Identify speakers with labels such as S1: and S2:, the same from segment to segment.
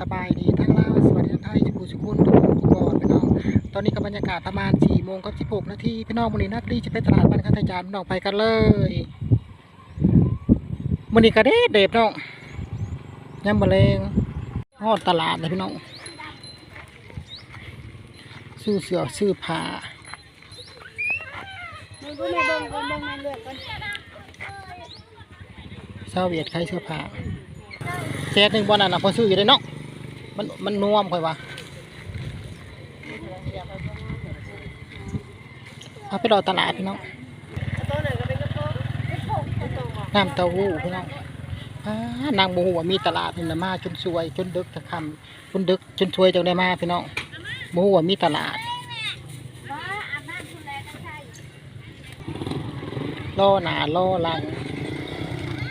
S1: สบายดีทั้งลาวสวัสดีทั้งไทยสุขุสุขุนทุกคนทุกคนพี่น้อง ตอนนี้ก็บบรรยากาศประมาณ4โมงกับ16นาทีพี่น้องวันนี้นักรีจะไปตลาดบ้านคันธจารย์พี่น้องไปกันเลยวันนี้ก็เด็ดเด็ดน้องยำมะเร็งฮอดตลาดเลยพี่น้องซื้อเสื้อซื้อผ้า
S2: เบิ่งก่อนเบิ่งในเลือดก่อน
S1: เศร้าเวียดใครเสื้อผ้าแจ๊ดหนึ่งบอลนั่นนะพอซื้ออยู่ได้เนาะ มันมันนวมค่อยว่าเอาไปรอตลาดพี่น้อง
S2: น้ำ
S1: เต้าหู้พี่น้องนางบูหัวมีตลาดนี่นะมาจนสวย จนดึกจะคำจนดึกจนสวยจังได้มาพี่น้องบูหัวมีตลาดล่อหนาล่อหลัง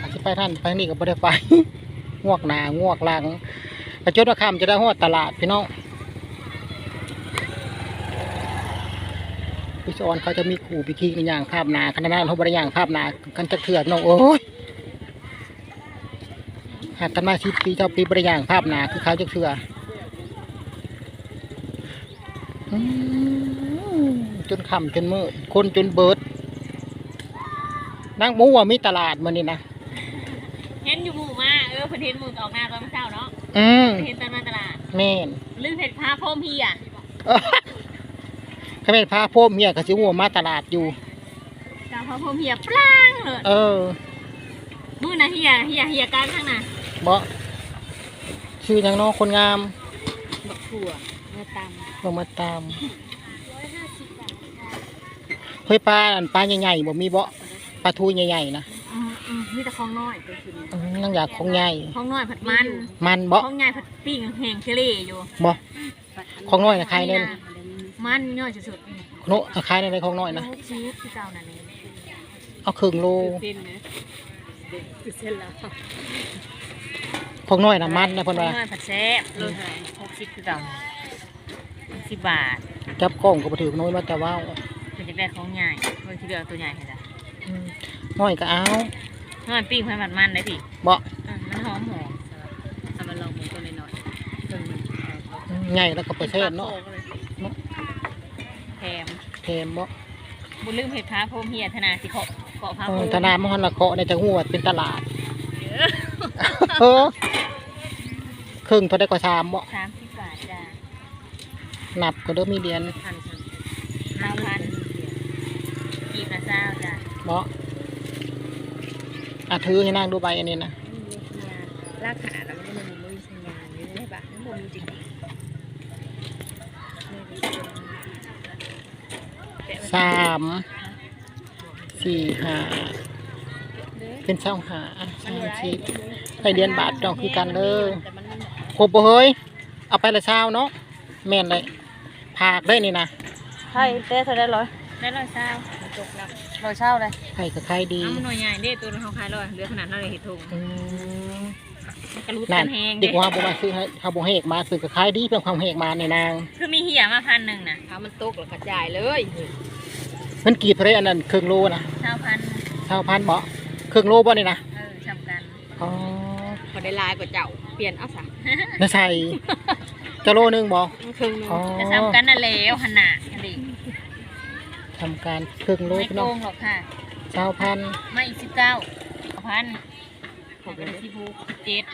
S1: อาจจะไปท่านไปนี่ก็บ่ได้ไปงวกหนางวกหลัง กระจดว่าคำจะได้หอดตลาดพี่น้องพี่สอนเขาจะมีขู่พิธีกันอย่างภาพหนาขนาดนั้นเขาบริอย่างภาพหนากันจะเถื่อนน้องโอ้ยหากกันมาสิบปีเจ้าปีบริอย่างภาพหนาคือเขาจะเถื่ออืมจนค่ำจนมืดคนจนเบิดนั่งหมูว่ามีตลาดมันนี่นะ
S3: เห็นอยู่หมู่มาเออเพิ่นเห็นหมู่ออกหน้าตอนเช้าเนาะ
S1: อืม
S3: เห็นตอนมาตลาด
S1: แม่น
S3: ลืมเห็ดพาพรมพี่อะ
S1: ขมิ้นพาโพมเมียกับสิหัวมาตลาดอยู่
S3: กาพาพรมเฮียปล้างเลย
S1: เออ
S3: มื้อนะเฮียเฮียเฮียกันข้างหน้า
S1: บ่ชื่อหยังเน้องคนงาม
S3: บักถั่วเนื้อต
S1: ลงมาตามเฮ้ยปลาอันปลาใหญ่ๆบ่มีบ่ปลาทูใหญ่ๆนะำ
S3: อื มอืมมีแต่ของน้อยไปกิน
S1: อืมนั่งอยากของใหญ่
S3: ของน้อยผัดมัน
S1: มันบ่
S3: ของใหญ่ผัดปิ้งแห้งเชลอยู่
S1: บ่ของน้อยนะใครเน่น
S3: มันย่อยสุด
S1: โนใครในในของน้อย
S3: ๆ
S1: นะ
S3: ลูกชีสที่เจ้านั่นเอง
S1: เอาครึ่งโล
S3: เส้นนะคือเส้นแล้ว
S1: ของน้อยนะมันนะเพิ่น
S3: ของ
S1: ว่า
S3: น้อยผัดแซ่บโลเท่าไหร่หกสิบคือเก่าสิบบาท
S1: จับกล้องก็บ่ถือน้อยมาแต่ว่า
S3: เป็นจากแรกของใหญ่เมื่อที่เดือตัวใหญ่เห็นจ้ะ
S1: อืมน้อยก็เอา
S3: น้อยปิ้งให้มันมันได้สิ
S1: บ่
S3: อะมันหอมหอมทำมันลองหมูตัวน้อยๆครึ่งหนึ่ง
S1: อืมใหญ่แล้วก็เปอร์เซ็นต์เนาะ
S3: แถม
S1: แถมบ่
S3: บุญลืมเห็ดพาโพรมเฮียธนาสิเกาะเกาะพา
S1: เอ
S3: โพร
S1: อ
S3: ม
S1: ธนามหันละเกาะในจังหวัดเป็นตลาดเออครึ่งเท่าได้ก็ชามบ่
S3: สามสิบบาทจ้า
S1: นับก็เริ่มมีเหรียญ
S3: พันห้าพันกีบละเจ้าจ้า
S1: บ่ อะถือให้นางดูใบอันนี้นะ
S3: รากขาแล้วมันก็มันมีสัญญาณนี่ได้ปะมันบ่มีจริง
S1: สามสี่ห้าเป็นเช้าหาสามสิบไปเรียนบาทดอกคือกันเลยครบบ่เฮ้ยเอาไปละเช้าเนาะแม่นเลยผากได้นี่นะ
S2: ใช่เต้เท่าได้ร้อย
S3: ได้ร้อยเช้าจบแล้ว
S2: ร้อยเช่าเลย
S1: ไข่กับไข่ดี
S3: เอามันหน่วยใหญ่เด้ตัวเขาขายร้อยเหลือขนาดนั้นเลยเห็ดทง
S1: อืม
S3: มันกระลุด
S1: นั่
S3: กันนแหง
S1: ดีกว่าบ่มาซื้อให้ถ้าบ่ให้เอกมาซื้อกับไข่ดีเพิ่มความเฮกมาในนาง
S3: คือมีเหี่ยมาพันหนึ่งนะ
S2: ถ้ามันตกแล้วกระจายเลย
S1: เพิ่นกรีดเท่าไรอันนั้นครึ่งโลนะ
S3: เช้าพัน
S1: เช้าพันบ่ครึ่งโลบ่นี่นะ
S3: เออจำกัน
S1: อ๋อ
S2: พอได้ลายกว่าเจ้าเปลี่ยนเอาซะ
S1: น่าใส่จะโลหนึงบ่
S2: มันครึ่งหนึง
S1: อ๋อ
S3: จะทำกันนั่นแล้วขนาดกันดิ
S1: ทำการครึ่งโล
S3: ไม่
S1: พี่
S3: โก
S1: น้อง
S3: งหรอกค่ะ
S1: เช้าพัน
S3: ไม่อีกสิบเก้าพันผมเป็นสิบหกสิบเจ็ด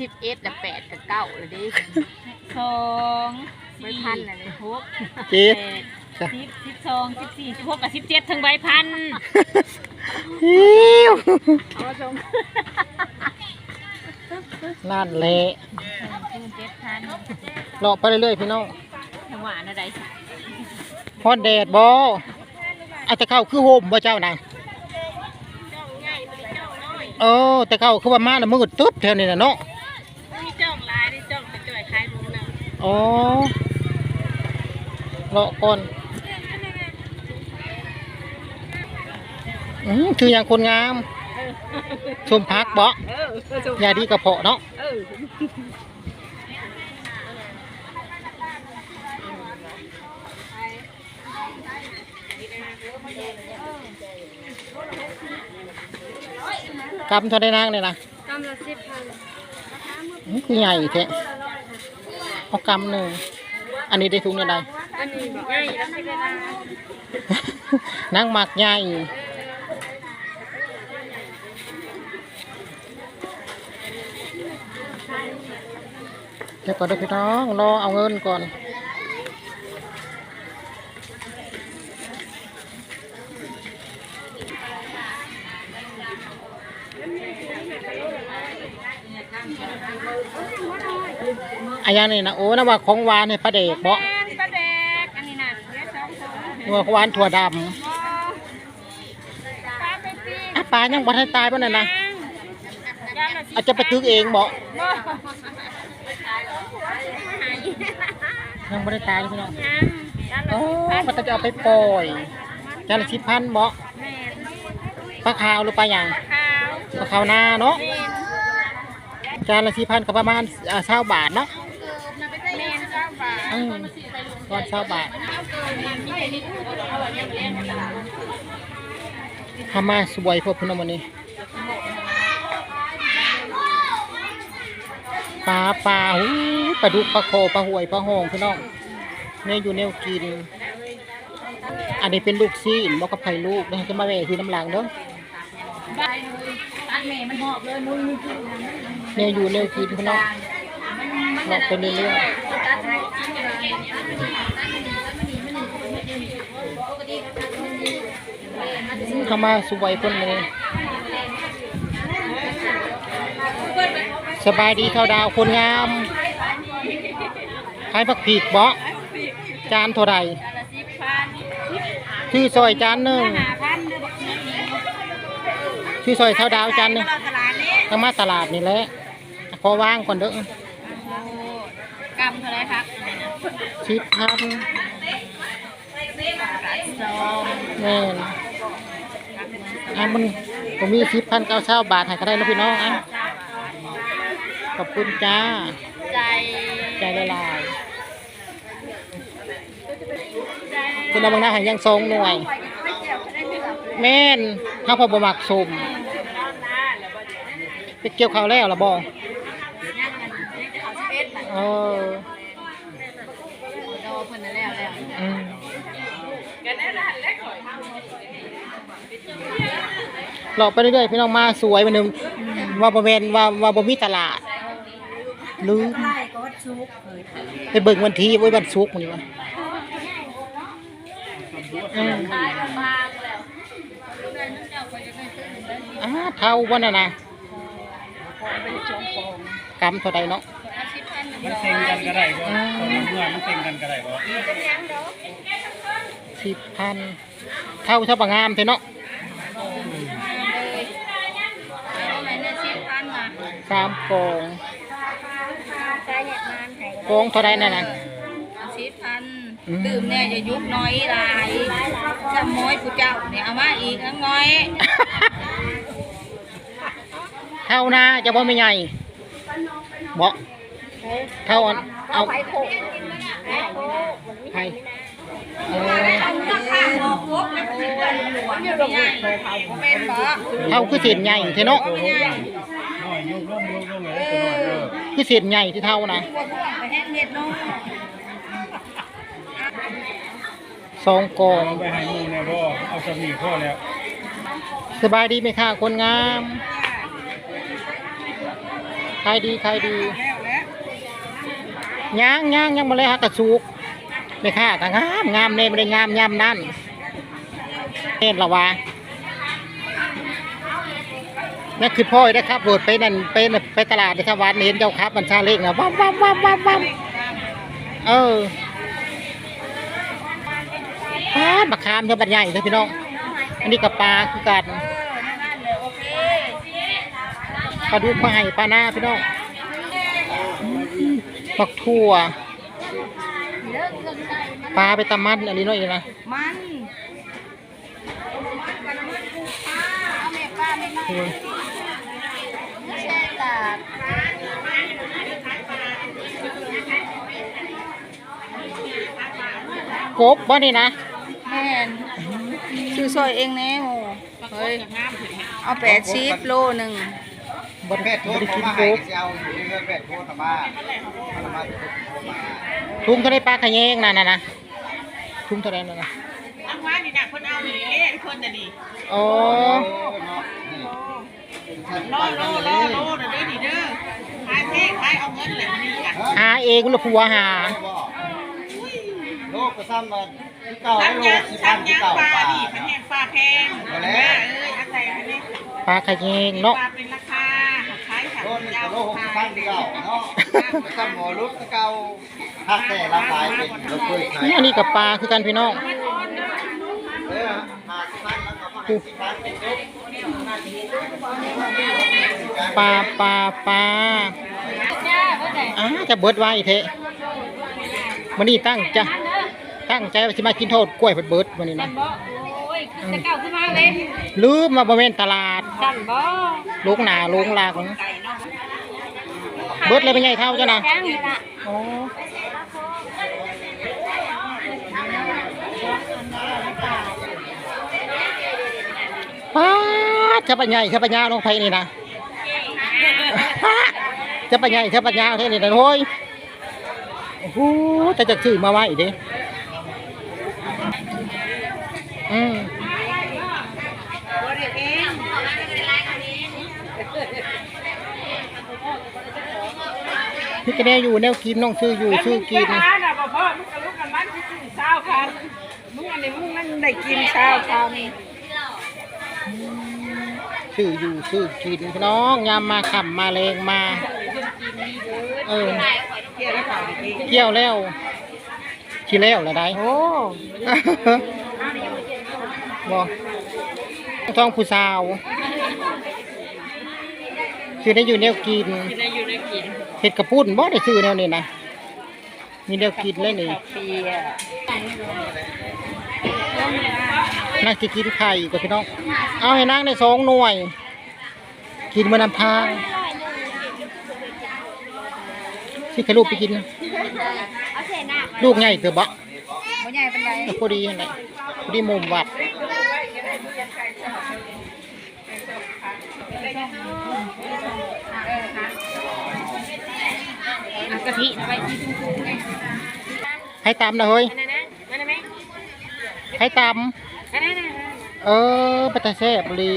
S2: สิบเอ็ดกับแปดกับเก้าเลยดิ
S3: สอง
S2: ไม่
S3: สี่
S2: พันอะไร
S3: หก
S1: เจ็ด
S3: แปด
S1: จ้ะ
S3: สิบสิบสองสิบสี่สิบหกกับสิบเจ็ดถึงใบพัน
S1: ฮิว
S2: เอามาชม
S1: นั่นแหละ
S3: ถึงเจ็ดพัน
S1: เลาะไปเรื่อยๆพี่น้อง
S3: จังหวะอะไรสิ
S1: ฮอดแดดบ่อาจจะเข้าคือโฮมบ่เจ้านะเออแต่เข้าคือว่ามาน่ะมืดตึ๊บแถวนี้น่ะเนาะ
S3: มีจ้องลายได้จ้องไปจ่อยคล้ายรู้นะ
S1: อ๋อเลาะก่อนอืมคืออย่างคนงาม ชมพักบ่
S2: เออชม
S1: ยาดีกระเพาะเนาะ
S2: เออ
S1: กำเท่าได้นางเนี่ยนะ
S2: กำละสิบพัน
S1: นี่คือใหญ่แท้เอากำหนึ่งอันนี้ได้ถุงยังไง
S2: อันนี้บอกง่ายแล้วไม่ได้นะ
S1: นั่งหมักใหญ่เดี๋ยวก่อนเด้อพี่น้องรอเอาเงินก่อน อายานี่นะโอ้นะว่าของหวานเนี่ยปลาเด็กเบาะ
S2: แม่นปลาแดกอันนี้น่ะเดี๋ยวสองตัว
S1: ว่าของหวานถั่วด
S2: ปลาไปปีำ
S1: อะปลายังบ่ทันตายป่ะนั่นนะ
S2: ย่านละสิ
S1: อาจจะไปตึกเองบ่
S2: บ่
S1: ยังบ่ได้ตายพี่น้อง
S2: ย่านละ
S1: โอ้
S2: สิพัน
S1: มันจะเอาไปปล่อยจานละสิบพันบ่
S2: แม่น
S1: ปลาขาวหรือปลาหยัง
S2: ขาว
S1: ปลาขาวนาเนาะ
S2: แม่น
S1: จานละสิบพันก็ประมาณอ่าเช้าบาทเนาะ
S2: แม่นเก้าบาท
S1: อืมตอนเช้าบาททำมาสวยพวกพี่น้องวันนี้ปลาปลาหูปลาดุกปลาโคปลาหวยปลาหงพี่น้องเนี่ยอยู่แนวกิน อันนี้เป็นลูกซีนบอกกับไผ่ลูกนะจะมาแม่คือน้ำหลังเด้อ
S3: ตัดแม่มันหอบเลยมึงมึงกินนะ
S1: เนี่ยอยู่แนวกินพี่น้องเราเป็นเรื่อยๆ เข้ามาสวยเพิ่นเลยสบายดีเท่าดาวคนงามขายผักผีกเบาะจานเท่าไหร่
S2: ย่านละสิบพัน
S1: ชื่อซอยจานหนึ่งชื่อซอยเท่าดาวจานหนึ่ง
S2: ตลาดนี้
S1: มาตลาดนี่แหละพอว่างก่อนเด้อ กำ
S2: เท่าไรครับ
S1: ชิปพัน
S2: สอง
S1: แม่นอะมันผมมีชิปพันเก้าเช้าบาทให้ก็ได้นะพี่น้องอะขอบคุณจ้า
S2: ใจ
S1: ใจละลายคุณเอาบางหน้าหายังทรงหน่วยแม่นถ้าพอบมักสมไปเกี่ยวข้าวแล้วล่ะบอ เออ
S2: โดเพิ่นน่ะแล้วแล้ว
S1: อืมหลอกไปเรื่อยๆพี่น้องมาสวยวันนึงว่าบริเวณว่าว่าบ่มีตลาดลืมไปเบิ่งวันที่ไว้วันศุกร์นี่วะอืมอ่าเท่าวันน่ะนะกำเท่าใดเนาะ
S4: มันเต็งกันก็ได้บ่ตอนเมื่อมันเต็งกันก็ได้บ่
S1: สิบพันเท่าเท่าปะงามเท่เนาะ
S2: เอาไหนเนี่ยสิบพันมา
S1: สามกอง
S2: ใจอยากนานให้
S1: กองเท่าใดนั่นน่ะ
S2: เอาสิบพัน
S1: อืม
S2: ดื่มแน่จะยุบน้อยหลายจำม้อยผู้เจ้าเนี่ยเอามาอีกอันน้อย
S1: เท่านาจะบ่ไม่ใหญ่บ่ เท่าอันเอาไผเออ
S2: อยู่ตรงนี้เป็นบ่
S1: เท่าคือเศษใหญ่เท่เนาะ
S4: น้อยยกลงยกลงเลยตัวน้อยเด้อ
S1: คือเศษใหญ่ที่เท่านะ
S2: ไปแห้งเห็ดเนาะ
S1: สองกอง
S4: เอาไปให้หมู่แน่บ่เอาสมีพ่อแล้ว
S1: สบายดีไหมคะคนงามขายดีขายดี ย่างย่างยังมาเลยฮะกระสุกไม่ค่ากะงามงามเน่ไม่ได้งามยามนั่นเห็นละวะนั่นคือพ่อยนะครับโหลดไปนั่นไปนั่นไปตลาดในทวารเห็นเจ้าครับมันชาเล็กนะวับวับวับวับวับเออปลาบักขามเท่าบัดใหญ่เลยพี่น้อง อันนี้กับปลาคือกันปลาดุกมาให้ปลาหน้าพี่น้อง บักทั่วปลาไปตำมันอันนี้น้อยอีกนะ
S2: มันเอาแม่ป้าไม่มา
S1: โอ้ย
S2: แช่ตาก
S1: กบบ่นี่นะ
S2: แม่นซื้อซอยเองแน่โหเฮ้ยเอาแปดชีสโลหนึ่ง
S1: บ่
S5: แพ
S1: ได้
S5: ทย์โทร
S1: บ่ได้
S5: เขา
S1: กิน
S5: มาให้
S1: ปุ๊บ
S5: สิเอาอยู่งแพทะบ้าตะบ้าโทรมา
S1: ถุงเท่าไรปลาขะแยงนั่น่ะนะถุงเท่าไรนั่น่ะ
S3: อังว่านี่นะคนเอาหนีเล่นคนน่ะนี่
S1: อ๋อ
S5: เนาะนี่
S3: รอรอรอรอเด้อนี่เด้อขายเพลงขายเอาเงินแหละมันนี่กัน
S1: หาเองหรือผัวหา
S5: โลกก็ซ้ำมาเก่า
S3: ซ้ำ
S5: โล
S3: ยั
S5: ก
S3: ง
S5: ที่พัน
S3: ซ้ำยัง
S5: เก่า
S3: ปลา
S5: ป่า
S3: ดิแห้งปลาแพงแม่เอ้ยอาศัยอันนี้
S1: ปลาขะแยงเนาะ
S3: เป็นราคาขายค่ะ
S5: โลกนี่าก็โลกพันเก่าเนาะหมอรุดเก่าหักแต่ละสายเป็นเราเคยขาย
S1: นี่อันนี้กับปลาคือกันพี่น้อง
S5: เออหาที่พันแล้วก็มาที่พันเป็นยก
S1: ปลาปลาปลาอ่าจะเบิดไว้เทะมันนี่ตั้งจะตั้งใจว่าจะมากินโทษกล้วยเบิดเบิดวันนี้นะ
S3: จะเก่าขึ้นมาเว้น
S1: ลืมมาบริเวณตลาด
S3: สั่นบ่
S1: ลูกหนาลูกหลากของ
S3: ไก่เนาะ
S1: เบิดเลยเป็นไงเท่าเจ้านะ
S3: แข้งนี่ล่ะ
S1: โอ้ป้าดจะปัญญาจะปัญญาลงไปนี่นะจะปัญญาจะปัญญาเท่านี้นะโอ้ยโอ้โหแต่จะซื้อมาไว้อีกดิอืม พี่กระแนอยู่แนวกินน้องซื้ออยู่ซื้อกิน
S3: น่ะบ่พ่อมึงกับลูกกับมันสิกินข้าวคันมึงอันนี้มึงมันได้กินข้าวคัน
S1: ซื้ออยู่ซื้อกินพี่น้องยามมาขำมาเลงมา เออ
S3: เกี่ยวกับข้าวดี
S1: เกี่ยวแล้วขี้แล้วละได้
S3: โอ้
S1: บอท้องผู้สาว ซื้อได้อยู่แนวกิน
S3: กินได้อยู่ได้กิน
S1: เห็ดกระปุ้นบ่ได้ซื้อแนวนี้นะมีแนวกินเลยนี่
S3: เปีย
S1: นางสิกินไข่กับพี่น้อง เอาให้นางได้สองหน่วย กินมานำทางสิใครลูกไปกินนะลูกใหญ่เถอะบะ
S3: บ่ใหญ่ปานใด
S1: พอดีนั่นแหละพอดีมุมวัด
S3: อะกะทิไป
S1: ให้ตามนะเฮ้ย
S3: อันนั้นนะอันนั้นไหม
S1: ให้ตาม
S3: อันนั้นนะ
S1: เออปตาแซ่บเลย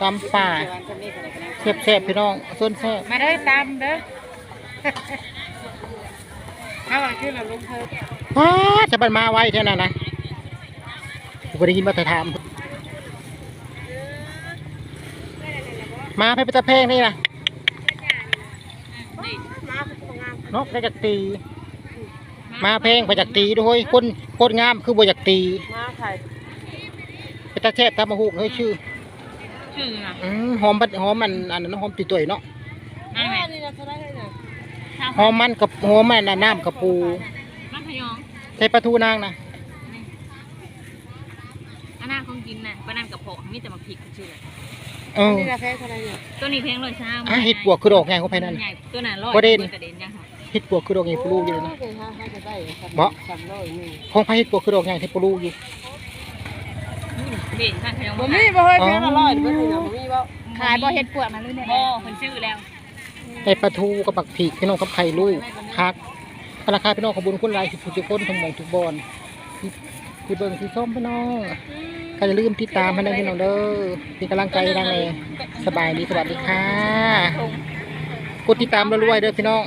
S1: ตามป่าแซ่บแซ่บๆพี่น้องส้นแซ่บ
S3: มาเด้อตามเด้อถ้าว่าคือเราลงเพิ่ม
S1: ว้าจะบันมาไว้เท่านั้นนะกูบ่ได้ยินว่าจะถามมาให้ไปตะเพงนี่นะ นกได้จากตี มาเพลงไปจากตีด้วยคนคนงามคือบ่จากตี
S3: มาถ่าย
S1: ไปตาแซ่บตามมาหูกเฮ้ยชื่อ
S3: ชื่อน่ะ
S1: อืมหอมบัดหอมมันอันนั้นหอมตุยๆเนาะ
S3: อันนี้เราจะได้เลย
S1: หอมมันกับหอมมันน่ะน้ำกับปู
S3: มันพยอง
S1: ใส่ปลาทูนางนะ
S3: อันนั้นของกินน่ะปานนั้นกับโผมีแต่มาพริกชื่อ
S1: เออ
S3: นี่ราคาเท่าไหร่เนี่ยตัวนี้เพลงร้อยสาม
S1: อะเห็ดปวกคือดอกไงของไผนั่น
S3: ใหญ่ตัวนั้นร้อย
S1: ประเด็น
S3: กระเด็นยังค่ะ
S1: เห็ดปวกคือดอกไงปลูกอยู่เลยนะ บ่ของไผเห็ดปวกคือดอกไงที่ปลูกอยู่
S3: เด็นท่านพยอง
S6: บ่มีบ่เฮ้ย
S1: อ๋อ
S6: เพียงอร่อยบ่มีนะบ่มีบ่ขายบ่เฮ็ดปวกมาหรือเนี่ย
S3: โอ้คนชื่อแล้ว
S1: ใส่ปลาทูกับปักผีกพี่น้องกับไข่ลูกคักราคาพี่น้องขบุญคุณหลายสิบผู้สิบคนทั้งหมดทุกบอนที่ที่เบิ่งที่ส้มพี่น้องก็อย่าลืมติดตามให้ได้พี่น้องเด้อเป็นกำลังใจดังเลยสบายดีสวัสดีค่ะกดติดตามรวยๆเด้อพี่น้อง